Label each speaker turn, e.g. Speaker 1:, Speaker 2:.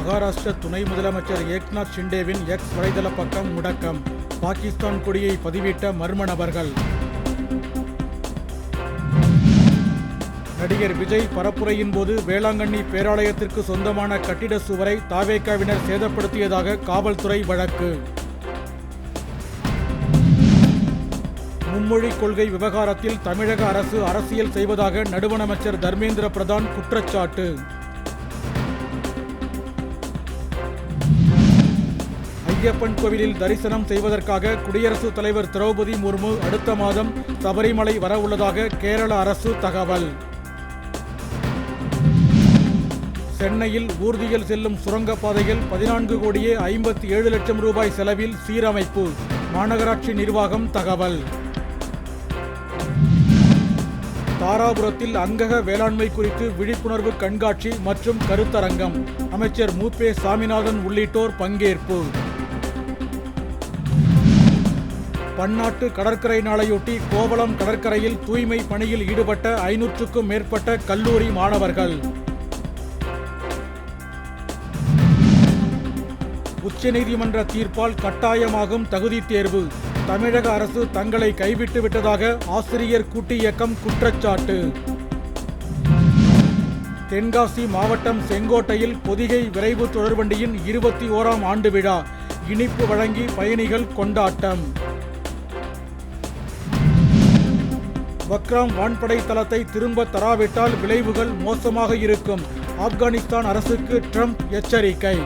Speaker 1: மகாராஷ்டிர துணை முதலமைச்சர் ஏக்நாத் ஷிண்டேவின் எக்ஸ் வலைதள பக்கம் முடக்கம். பாகிஸ்தான் கொடியை பதிவிட்ட மர்ம நபர்கள். நடிகர் விஜய் பரப்புரையின் போது வேளாங்கண்ணி பேராலயத்திற்கு சொந்தமான கட்டிட சுவரை தாவேக்காவினர் சேதப்படுத்தியதாக காவல்துறை வழக்கு. மும்மொழி கொள்கை விவகாரத்தில் தமிழக அரசு அரசியல் செய்வதாக நடுவணமைச்சர் தர்மேந்திர பிரதான் குற்றச்சாட்டு. ஐயப்பன் கோவிலில் தரிசனம் செய்வதற்காக குடியரசுத் தலைவர் திரௌபதி முர்மு அடுத்த மாதம் சபரிமலை வரவுள்ளதாக கேரள அரசு தகவல். சென்னையில் ஊர்தியில் செல்லும் சுரங்கப்பாதையில் பதினான்கு கோடியே ஐம்பத்தி ஏழு லட்சம் ரூபாய் செலவில் சீரமைப்பு. மாநகராட்சி நிர்வாகம் தகவல். தாராபுரத்தில் அங்கக வேளாண்மை குறித்து விழிப்புணர்வு கண்காட்சி மற்றும் கருத்தரங்கம். அமைச்சர் மூப்பே சாமிநாதன் உள்ளிட்டோர் பங்கேற்பு. பன்னாட்டு கடற்கரை நாளையொட்டி கோவளம் கடற்கரையில் தூய்மை பணியில் ஈடுபட்ட ஐநூற்றுக்கும் மேற்பட்ட கல்லூரி மாணவர்கள். உச்சநீதிமன்ற தீர்ப்பால் கட்டாயமாகும் தகுதி தேர்வு. தமிழக அரசு தங்களை கைவிட்டு விட்டதாக ஆசிரியர் கூட்டு இயக்கம் குற்றச்சாட்டு. தென்காசி மாவட்டம் செங்கோட்டையில் பொதிகை விரைவு தொடர்வண்டியின் இருபத்தி ஓராம் ஆண்டு விழா. இனிப்பு வழங்கி பயணிகள் கொண்டாட்டம். வக்ராம் வான்படை தளத்தை திரும்ப தராவிட்டால் விளைவுகள் மோசமாக இருக்கும். ஆப்கானிஸ்தான் அரசுக்கு ட்ரம்ப் எச்சரிக்கை.